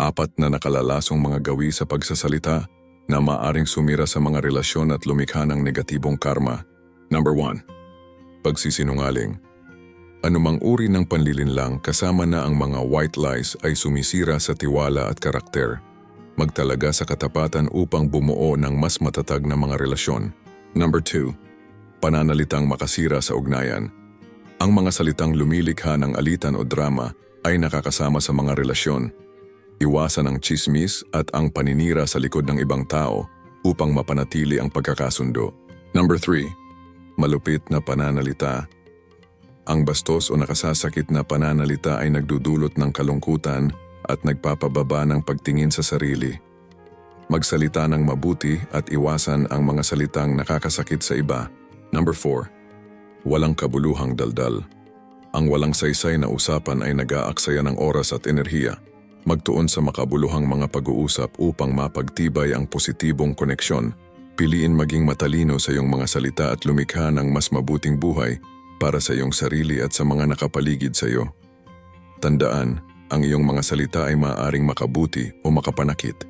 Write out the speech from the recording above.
Apat na nakalalasong mga gawi sa pagsasalita na maaring sumira sa mga relasyon at lumikha ng negatibong karma. Number 1. Pagsisinungaling. Anumang uri ng panlilinlang kasama na ang mga white lies ay sumisira sa tiwala at karakter. Magtalaga sa katapatan upang bumuo ng mas matatag na mga relasyon. Number 2. Pananalitang makasira sa ugnayan. Ang mga salitang lumilikha ng alitan o drama ay nakakasama sa mga relasyon. Iwasan ang chismis at ang paninira sa likod ng ibang tao upang mapanatili ang pagkakasundo. Number 3. Malupit na pananalita. Ang bastos o nakasasakit na pananalita ay nagdudulot ng kalungkutan at nagpapababa ng pagtingin sa sarili. Magsalita ng mabuti at iwasan ang mga salitang nakakasakit sa iba. Number 4. Walang kabuluhang daldal. Ang walang saysay na usapan ay nag-aaksaya ng oras at enerhiya. Magtuon sa makabuluhang mga pag-uusap upang mapagtibay ang positibong koneksyon. Piliin maging matalino sa iyong mga salita at lumikha ng mas mabuting buhay para sa iyong sarili at sa mga nakapaligid sa iyo. Tandaan, ang iyong mga salita ay maaaring makabuti o makapanakit.